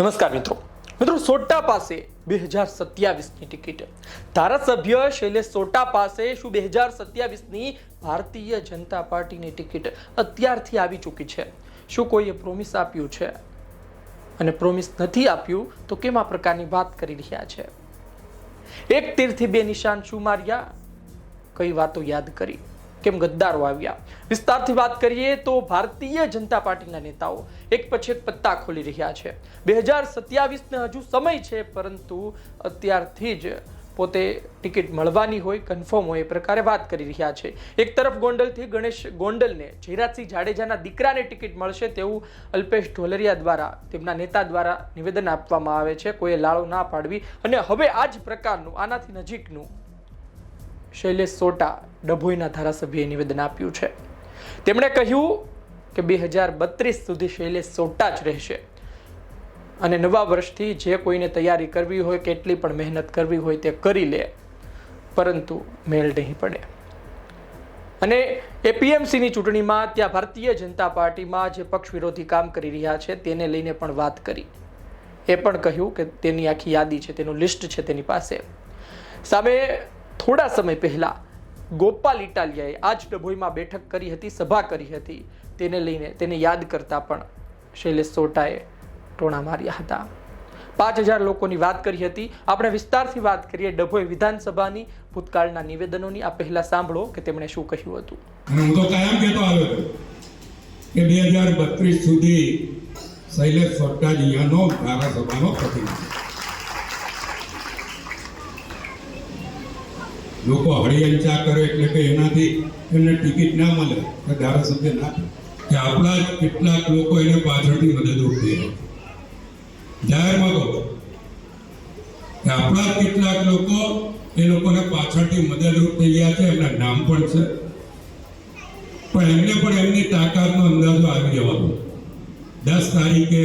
નમસ્કાર મિત્રો. મિત્રો, સોટા પાસે બે હજાર સત્યાવીસની ટિકિટ. ધારાસભ્ય શૈલેષ સોટા પાસે શું બે હજાર સત્યાવીસની ભારતીય જનતા પાર્ટીની ટિકિટ અત્યારથી આવી ચૂકી છે? શું કોઈએ પ્રોમિસ આપ્યું છે? અને પ્રોમિસ નથી આપ્યું, તો કેમ આ પ્રકારની વાત કરી રહ્યા છે? એક તીરથી બે નિશાન શું માર્યા કઈ વાતો યાદ કરી? કેમ ગદ્દારો આવ્યા? વિસ્તારથી વાત કરીએ તો ભારતીય જનતા પાર્ટીના નેતાઓ એક પછી એક પત્તા ખોલી રહ્યા છે. બે હજાર સત્યાવીસને હજુ સમય છે, પરંતુ અત્યારથી જ પોતે ટિકિટ મળવાની હોય, કન્ફર્મ હોય એ પ્રકારે વાત કરી રહ્યા છે. એક તરફ ગોંડલથી ગણેશ ગોંડલને જયરાજસિંહ જાડેજાના દીકરાને ટિકિટ મળશે તેવું અલ્પેશ ઢોલરિયા દ્વારા, તેમના નેતા દ્વારા નિવેદન આપવામાં આવે છે. કોઈએ લાળો ના પાડવી અને હવે આ જ પ્રકારનું, આનાથી નજીકનું શૈલેષ સોટા ડભોઈના ધારાસભ્યએ નિવેદન આપ્યું છે. તેમણે કહ્યું કે બે હજાર બત્રીસ સુધી શૈલેષ સોટા જ રહેશે. અને નવા વર્ષથી જે કોઈને તૈયારી કરવી હોય, કેટલી પણ મહેનત કરવી હોય તે કરી લે. પરંતુ મેળ નહીં પડે. અને એપીએમસીની ચૂંટણીમાં ત્યાં ભારતીય જનતા પાર્ટીમાં જે પક્ષ વિરોધી કામ કરી રહ્યા છે, તેને લઈને પણ વાત કરી. એ પણ કહ્યું કે તેની આખી યાદી છે, તેનું લિસ્ટ છે તેની પાસે. સામે થોડા સમય પહેલા ગોપાલ ઇટાલિયાએ આ જ ડભોઈમાં બેઠક કરી હતી, સભા કરી હતી. તેને લઈને તેને યાદ કરતા પણ શૈલેષ સોટાએ ટોણા માર્યા હતા. પાંચ હજાર લોકોની વાત કરી હતી. આપણે વિસ્તારથી વાત કરીએ ડભોઈ વિધાનસભાની ભૂતકાળના નિવેદનોની. આ પહેલા સાંભળો કે તેમણે શું કહ્યું હતું. હું તો કાયમ કહેતો આવ્યો કે બે હજાર બત્રીસ સુધી શૈલેષ સોટાજીયાનો ધારાસભાનો પ્રતિનિધિ. લોકો હળિયંચા કરે એટલે કે એનાથી એમને ટિકિટ ના મળે, તો ધારાસભ્ય ના કે આપણા કેટલાક લોકો એને પાછળથી મદદરૂપ થઈ જાહેરમાં કહો, કે આપણા કેટલાક લોકો એ લોકોને પાછળથી મદદરૂપ થઈ ગયા છે, એમના નામ પણ છે. પણ એમને પણ એમની તાકાતનો અંદાજો આવી જવાનો. દસ તારીખે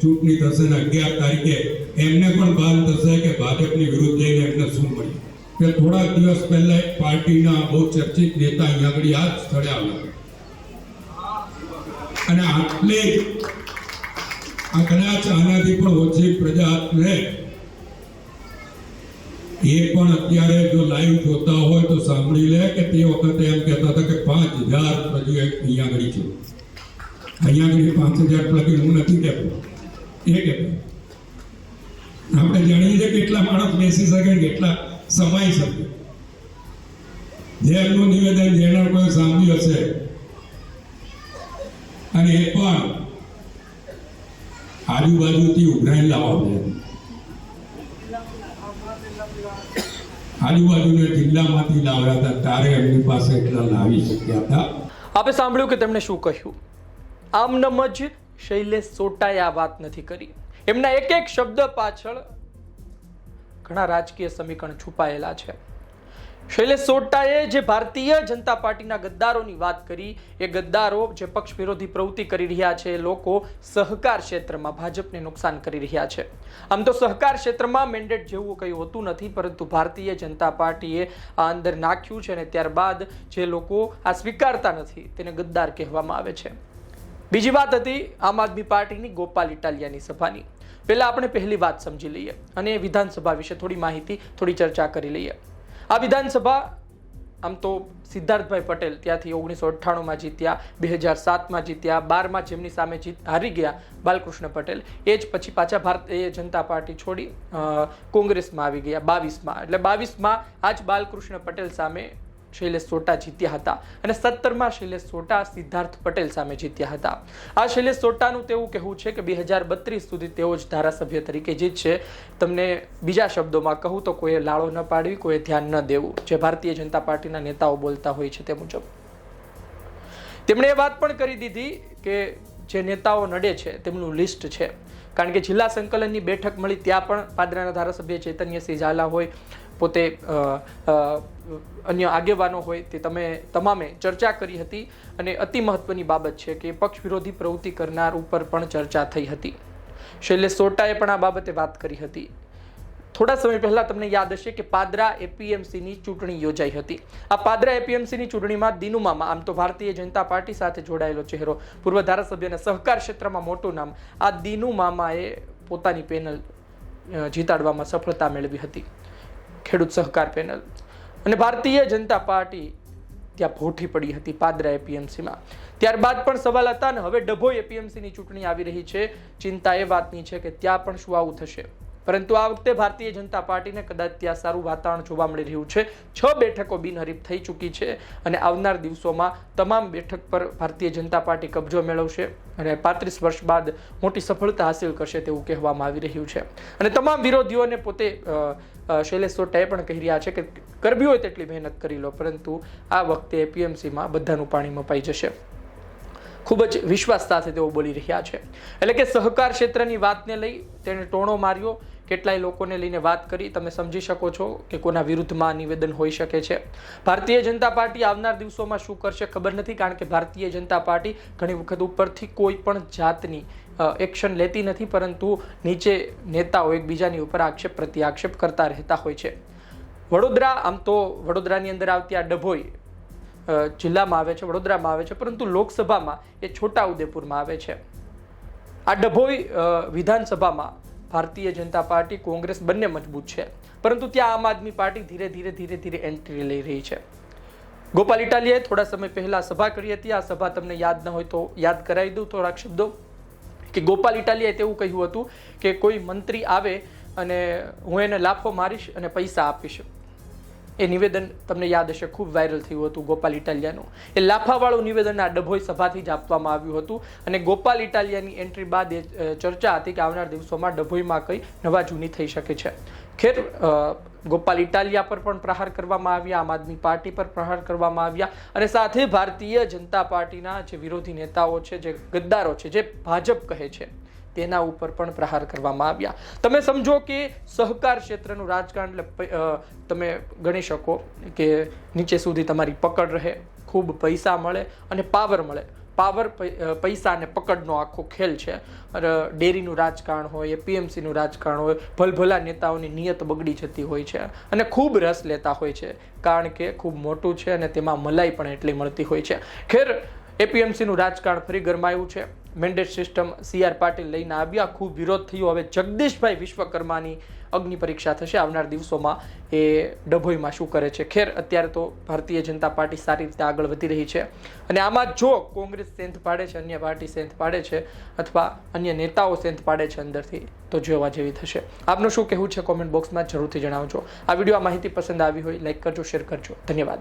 ચૂંટણી થશે ને અગિયાર તારીખે એમને પણ ભાન થશે કે ભાજપની વિરુદ્ધ જઈને એમને શું મળ્યું? કે થોડાક દિવસ પહેલા એક પાર્ટીના બહુ ચર્ચિત નેતા અહીંયા આગળ આ સ્થળે આવ્યા. અને આટલે આ કદાચ આનાથી પણ ઓછી પ્રજા રહે. એ પણ અત્યારે જો લાઈવ જોતા હોય તો સાંભળી લે કે તે વખતે એમ કહેતા હતા કે પાંચ હજાર પ્રજુ અહીંયા આગળ છે. અહીંયા આગળ પાંચ હજાર પ્રતિ હું નથી કહેતો. એ કહેતો. આપણે જાણીએ છીએ કેટલા માણસ બેસી શકે કેટલા સમાઈ શકે જે નિવેદન જેને કોઈ સાંભળ્યું હશે. અને એ પણ આજુબાજુથી ઉઘરાઈ લાવવા આજુબાજુના જિલ્લામાંથી લાવ્યા હતા તારે એમની પાસે એટલા લાવી શક્યા હતા. આપે સાંભળ્યું કે તેમણે શું કહ્યું? આમનમ જ શૈલેષ સોટાએ આ વાત નથી કરી. એમના એક એક શબ્દ પાછળ ઘણા રાજકીય સમીકરણ છુપાયેલા છે. શૈલેષ સોટાએ જે ભારતીય જનતા પાર્ટીના ગદ્દારોની વાત કરી, એ ગદ્દારો જે પક્ષ વિરોધી પ્રવૃત્તિ કરી રહ્યા છે લોકો સહકાર ક્ષેત્રમાં ભાજપને નુકસાન કરી રહ્યા છે. આમ તો સહકાર ક્ષેત્રમાં મેન્ડેટ જેવું કંઈ હોતું નથી, પરંતુ ભારતીય જનતા પાર્ટીએ આ અંદર નાખ્યું છે અને ત્યારબાદ જે લોકો આ સ્વીકારતા નથી, તેને ગદ્દાર કહેવામાં આવે છે. બીજી વાત હતી આમ આદમી પાર્ટીની ગોપાલ ઇટાલિયાની સભાની. પહેલા આપણે પહેલી વાત સમજી લઈએ અને વિધાનસભા વિશે થોડી માહિતી, થોડી ચર્ચા કરી લઈએ. આ વિધાનસભા આમ તો સિદ્ધાર્થભાઈ પટેલ ત્યાંથી ઓગણીસો અઠ્ઠાણુંમાં જીત્યા બે હજાર સાતમાં જીત્યા, બારમાં જેમની સામે જીત હારી ગયા બાલકૃષ્ણ પટેલ, એ જ પછી પાછા ભારતીય જનતા પાર્ટી છોડી કોંગ્રેસમાં આવી ગયા, બાવીસમાં. એટલે બાવીસમાં આ જ બાલકૃષ્ણ પટેલ સામે શૈલેષ સોટા જીત્યા હતા અને સત્તરમાં શૈલેષ સોટા સિદ્ધાર્થ પટેલ સામે જીત્યા હતા. આ શૈલેષ સોટાનું તેવું કહેવું છે કે બે હજાર બત્રીસ સુધી તેઓ જ ધારાસભ્ય તરીકે જીતશે તમને બીજા શબ્દોમાં કહું તો કોઈએ લાળો ન પાડવી, કોઈએ ધ્યાન ન દેવું. જે ભારતીય જનતા પાર્ટીના નેતાઓ બોલતા હોય છે તે મુજબ. તેમણે એ વાત પણ કરી દીધી કે જે નેતાઓ નડે છે તેમનું લિસ્ટ છે. કારણ કે જિલ્લા સંકલનની બેઠક મળી ત્યાં પણ પાદરાના ધારાસભ્ય ચૈતન્યસિંહ ઝાલા હોય, પોતે અન્ય આગેવાનો હોય તે તમે તમામે ચર્ચા કરી હતી અને અતિ મહત્વની બાબત છે કે પક્ષ વિરોધી પ્રવૃત્તિ કરનાર ઉપર પણ ચર્ચા થઈ હતી. શૈલેષ સોટાએ પણ આ બાબતે વાત કરી હતી. થોડા સમય પહેલાં તમને યાદ હશે કે પાદરા એપીએમસીની ચૂંટણી યોજાઈ હતી. આ પાદરા એપીએમસીની ચૂંટણીમાં દિનુ મામા, આમ તો ભારતીય જનતા પાર્ટી સાથે જોડાયેલો ચહેરો, પૂર્વ ધારાસભ્ય અને સહકાર ક્ષેત્રમાં મોટું નામ, આ દિનુ મામાએ પોતાની પેનલ જીતાડવામાં સફળતા મેળવી હતી. ખેડૂત સહકાર પેનલ. અને ભારતીય જનતા પાર્ટી ત્યાં ભોઠી પડી હતી પાદરા એપીએમસીમાં. ત્યારબાદ પણ સવાલ હતા ને, હવે ડભોઈ એપીએમસીની ચૂંટણી આવી રહી છે. ચિંતા એ વાતની છે કે ત્યાં પણ શું આવું થશે? પરંતુ આ વખતે ભારતીય જનતા પાર્ટીને કદાચ ત્યાં સારું વાતાવરણ જોવા મળી રહ્યું છે. છ બેઠકો બિનહરીફ થઈ ચૂકી છે અને આવનાર દિવસોમાં તમામ બેઠક પર ભારતીય જનતા પાર્ટી કબજો મેળવશે અને પાંત્રીસ વર્ષ બાદ મોટી સફળતા હાંસિલ કરશે તેવું કહેવામાં આવી રહ્યું છે. અને તમામ વિરોધીઓને પોતે શૈલેષ સોટાએ પણ કહી રહ્યા છે કે કરવી હોય તેટલી મહેનત કરી લો, પરંતુ આ વખતે એપીએમસીમાં બધાનું પાણી મપાઈ જશે. ખૂબ જ વિશ્વાસ સાથે તેઓ બોલી રહ્યા છે. એટલે કે સહકાર ક્ષેત્રની વાતને લઈ તેણે ટોણો માર્યો. કેટલાય લોકોને લઈને વાત કરી. તમે સમજી શકો છો કે કોના વિરુદ્ધમાં નિવેદન હોઈ શકે છે. ભારતીય જનતા પાર્ટી આવનાર દિવસોમાં શું કરશે ખબર નથી, કારણ કે ભારતીય જનતા પાર્ટી ઘણી વખત ઉપરથી કોઈ પણ જાતની એક્શન લેતી નથી, પરંતુ નીચે નેતાઓ એકબીજાની ઉપર આક્ષેપ પ્રતિ આક્ષેપ કરતા રહેતા હોય છે. વડોદરા, આમ તો વડોદરાની અંદર આવતી આ ડભોઈ જિલ્લામાં આવે છે, વડોદરામાં આવે છે, પરંતુ લોકસભામાં એ છોટા ઉદેપુરમાં આવે છે. આ ડભોઈ વિધાનસભામાં ભારતીય જનતા પાર્ટી, કોંગ્રેસ બંને મજબૂત છે. પરંતુ ત્યાં આમ આદમી પાર્ટી ધીરે ધીરે ધીરે ધીરે એન્ટ્રી લઈ રહી છે. ગોપાલ ઇટાલીએ થોડા સમય પહેલાં સભા કરી હતી. આ સભા તમને યાદ ન હોય તો યાદ કરાવી દઉં થોડાક શબ્દો. કે ગોપાલ ઇટાલિયાએ તેવું કહ્યું હતું કે કોઈ મંત્રી આવે અને હું એને લાફો મારીશ અને પૈસા આપીશ. એ નિવેદન તમને યાદ હશે, ખૂબ વાયરલ થયું હતું ગોપાલ ઇટાલિયાનું. એ લાફાવાળું નિવેદન આ ડભોઈ સભાથી જ આપવામાં આવ્યું હતું અને ગોપાલ ઇટાલિયાની એન્ટ્રી બાદ એ ચર્ચા હતી કે આવનાર દિવસોમાં ડભોઈમાં કંઈ નવા જૂની થઈ શકે છે. ખેર ગોપાલ ઇટાલિયા પર પણ પ્રહાર કરવામાં આવ્યા, આમ આદમી પાર્ટી પર પ્રહાર કરવામાં આવ્યા અને સાથે ભારતીય જનતા પાર્ટીના જે વિરોધી નેતાઓ છે, જે ગદ્દારો છે, જે ભાજપ કહે છે તેના ઉપર પણ પ્રહાર કરવામાં આવ્યા. તમે સમજો કે સહકાર ક્ષેત્રનું રાજકારણ, એટલે તમે ગણી શકો કે નીચે સુધી તમારી પકડ રહે, ખૂબ પૈસા મળે અને પાવર મળે. પાવર પૈસા અને પકડનો આખો ખેલ છે. ડેરીનું રાજકારણ હોય એપીએમસીનું રાજકારણ હોય, ભલભલા નેતાઓની નિયત બગડી જતી હોય છે અને ખૂબ રસ લેતા હોય છે. કારણ કે ખૂબ મોટું છે અને તેમાં મલાઈ પણ એટલી મળતી હોય છે. ખેર, એપીએમસીનું રાજકારણ ફરી ગરમાયું છે. Mandate system C R Patil લઈને આવ્યા. ખૂબ વિરોધ થયો. હવે જગદીશભાઈ વિશ્વકર્માની અગ્નિ પરીક્ષા થશે. આવનાર દિવસોમાં એ ડભોઈમાં શું કરે છે? ખેર, અત્યારે તો ભારતીય જનતા પાર્ટી સારી રીતે આગળ વધી રહી છે. અને આમાં જો કોંગ્રેસ સેન્થ પાડે છે, અન્ય પાર્ટી સેન્થ પાડે છે, અથવા અન્ય નેતાઓ સેન્થ પાડે છે અંદરથી, તો જોવા જેવી થશે. આપનું શું કહેવું છે? કોમેન્ટ બોક્સમાં જરૂરથી જણાવજો. આ વીડિયો આ માહિતી પસંદ આવી હોય, લાઈક કરજો, શેર કરજો. ધન્યવાદ.